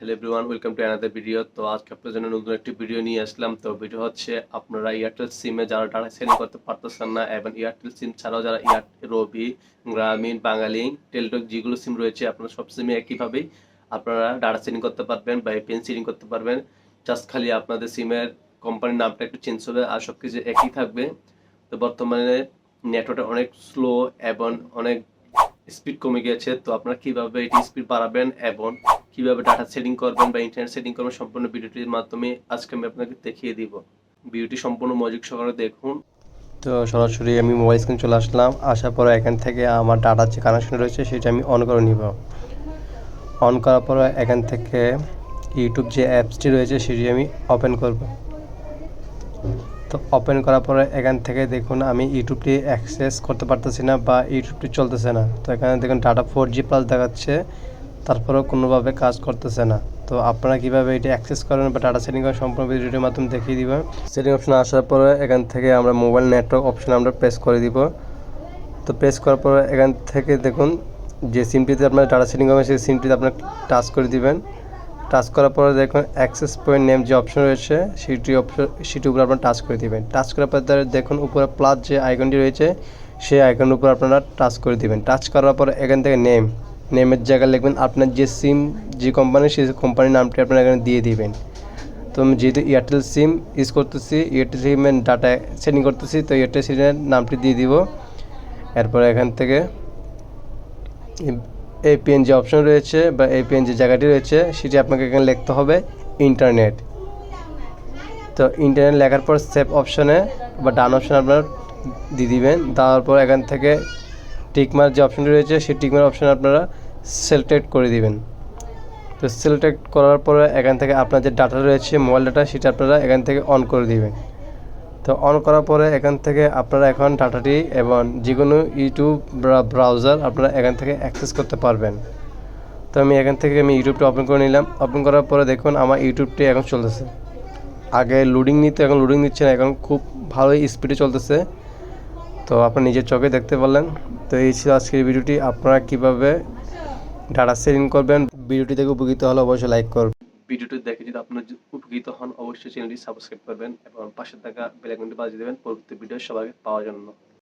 Hello everyone welcome to another video তো আজকে আপনার জন্য নতুন একটি ভিডিও নিয়ে আসলাম। তো ভিডিও হচ্ছে, আপনারা এয়ারটেল সিমে যারা ডাটা সেলিং করতে পারতেছেন না, এবং এয়ারটেল সিম ছাড়াও যারা এয়ারটেল রবি গ্রামীণ বাঙালি টেলিটক যেগুলো সিম রয়েছে, আপনারা সব সিমে একইভাবেই আপনারা ডাটা সেলিং করতে পারবেন বা পেন সেলিং করতে পারবেন। জাস্ট খালি আপনাদের সিমের কোম্পানির নামটা একটু চেঞ্জ হবে আর সব কিছু একই থাকবে। তো বর্তমানে নেটওয়ার্কটা অনেক স্লো এবং অনেক স্পিড কমে গিয়েছে। তো আপনারা কীভাবে এটি স্পিড বাড়াবেন এবং কীভাবে ডাটা সেটিং করবেন বা ইন্টারনেট সেটিং করবেন সম্পূর্ণ ভিডিওটির মাধ্যমে আজকে আমি আপনাকে দেখিয়ে দিব। ভিডিওটি সম্পূর্ণ মনোযোগ সহকারে দেখুন। তো সরাসরি আমি মোবাইল স্ক্রিন চলে আসলাম। আসার পরে এখান থেকে আমার ডাটার যে কানেকশন রয়েছে সেটা আমি অন করে নিব। অন করার পরে এখান থেকে ইউটিউব যে অ্যাপসটি রয়েছে সেটি আমি ওপেন করব। তো ওপেন করার পরে এখান থেকে দেখুন আমি ইউটিউবটি অ্যাক্সেস করতে পারতেছি না বা ইউটিউবটি চলতেছে না। তো এখানে দেখুন ডাটা ফোর জি প্লাস দেখাচ্ছে। তারপরেও কোনোভাবে কাজ করতেছে না। তো আপনারা কীভাবে এটি অ্যাক্সেস করেন বা ডাটা সেটিং করেন সম্পূর্ণ ভিডিওটির মাধ্যমে দেখিয়ে দিব? সেটিং অপশন আসার পরে এখান থেকে আমরা মোবাইল নেটওয়ার্ক অপশন আমরা প্রেস করে দিব। তো প্রেস করার পরে এখান থেকে দেখুন, যে সিমটিতে আপনার ডাটা সেটিং করবেন সেই সিমটিতে আপনার টাচ করে দিবেন। টাচ করার পরে দেখুন অ্যাক্সেস পয়েন্ট নেম যে অপশন রয়েছে, সেটি অপশন সেটির উপর আপনার টাচ করে দিবেন। টাচ করার পর দেখুন, উপরে প্লাস যে আইকনটি রয়েছে, সেই আইকনের উপর আপনারা টাচ করে দিবেন। টাচ করার পর এখান থেকে নেম নেমের জায়গায় লিখবেন, আপনার যে সিম যে কোম্পানি সেই কোম্পানির নামটি আপনারা এখানে দিয়ে দিবেন। তো আমি যেহেতু এয়ারটেল সিম ইউজ করতেছি এয়ারটেল সিমের ডাটা সেটিং করতেছি, তো এয়ারটেল সিমের নামটি দিয়ে দিব। এরপর এখান থেকে এপিএন যে অপশন রয়েছে বা এপিএন যে জায়গাটি রয়েছে, সেটি আপনাকে এখানে লিখতে হবে ইন্টারনেট তো ইন্টারনেট লেখার পর সেভ অপশনে বা ডান অপশন আপনারা দিয়ে দিবেন। দেওয়ার পর এখান থেকে টিকমার যে অপশনটি রয়েছে, সেই টিকমার অপশন আপনারা সিলেক্ট করে দিবেন। তো সিলেক্ট করার পরে এখান থেকে আপনার যে ডাটা রয়েছে মোবাইল ডাটা সেটা আপনারা এখান থেকে অন করে দিবেন। তো অন করার পরে এখান থেকে আপনারা এখন ডাটাটি এবং যে কোনো ইউটিউব ব্রাউজার আপনারা এখান থেকে অ্যাক্সেস করতে পারবেন। তো আমি এখান থেকে আমি ইউটিউবটা ওপেন করে নিলাম। ওপেন করার পরে দেখুন, আমার ইউটিউবটি এখন চলতেছে। আগে লোডিং নিত, এখন লোডিং নিচ্ছে না, এখন খুব ভালোই স্পিডে চলতেছে। তো আপনি নিজের চোখে দেখতে পারলেন। তো এই ছিল আজকের ভিডিওটি। আপনারা কীভাবে ডাটা সেলিং করবেন? ভিডিওটি দেখে উপকৃত হলে অবশ্যই লাইক করবেন। ভিডিওটি দেখে যদি আপনার উপকৃত হন, অবশ্যই চ্যানেলটি সাবস্ক্রাইব করবেন এবং পাশে থাকা বেলাইকনটি বাজিয়ে দেবেন। পরবর্তী ভিডিও সবাইকে পাওয়ার জন্য।